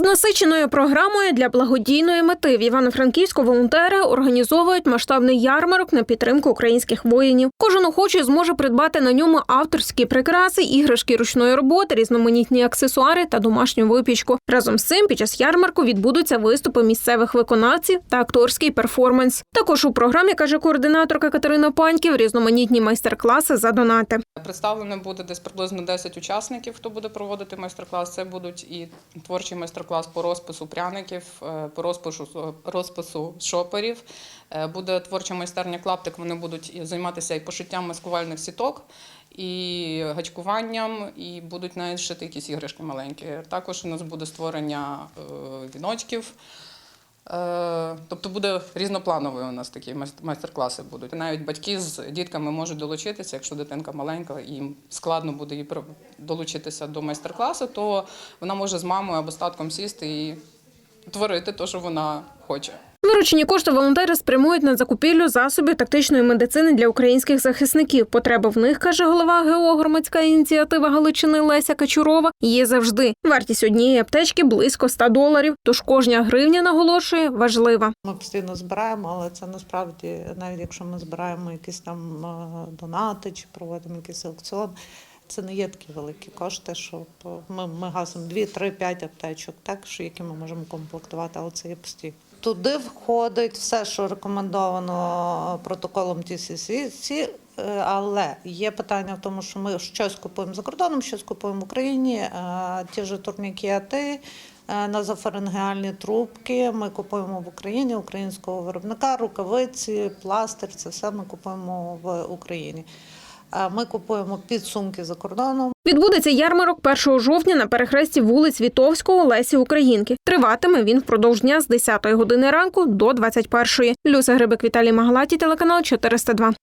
З насиченою програмою для благодійної мети в Івано-Франківську волонтери організовують масштабний ярмарок на підтримку українських воїнів. Кожен охочий зможе придбати на ньому авторські прикраси, іграшки ручної роботи, різноманітні аксесуари та домашню випічку. Разом з цим під час ярмарку відбудуться виступи місцевих виконавців та акторський перформанс. Також у програмі каже координаторка Катерина Паньків різноманітні майстер-класи за донати. Представлено буде десь приблизно 10 учасників, хто буде проводити майстер-клас. Це будуть і творчий майстер-клас по розпису пряників, е, по розпису, розпису шоперів. Е, Буде творча майстерня клаптик. Вони будуть займатися і пошиттям маскувальних сіток, і гачкуванням, і будуть навіть шити якісь іграшки маленькі. Також у нас буде створення е, віночків. Тобто буде різноплановий у нас такі майс- майстер-класи будуть. Навіть батьки з дітками можуть долучитися, якщо дитинка маленька, і їм складно буде її долучитися до майстер-класу, то вона може з мамою або з татком сісти і творити те, що вона хоче. Виручені кошти волонтери спрямують на закупівлю засобів тактичної медицини для українських захисників. Потреба в них, каже голова ГО громадська ініціатива Галичини Леся Качурова, є завжди. Вартість однієї аптечки близько 100 доларів. Тож кожна гривня наголошує важлива. Ми постійно збираємо, але це насправді, навіть якщо ми збираємо якісь там е, донати чи проводимо якийсь аукціон, це не є такі великі кошти, щоб е, ми, ми гасимо 2, 3, 5 аптечок, так, що які ми можемо комплектувати, але це є постійно. Туди входить все, що рекомендовано протоколом ТСС, але є питання в тому, що ми щось купуємо за кордоном, щось купуємо в Україні, е, ті ж турнікети, е, назофарингеальні трубки. Ми купуємо в Україні українського виробника, рукавиці, пластир. Це все ми купуємо в Україні. Ми купуємо підсумки за кордоном. Відбудеться ярмарок 1 жовтня на перехресті вулиць Вітовського Лесі Українки. Триватиме він впродовж дня з 10 години ранку до 21. Люся Грибик Віталій Магалаті, телеканал 402.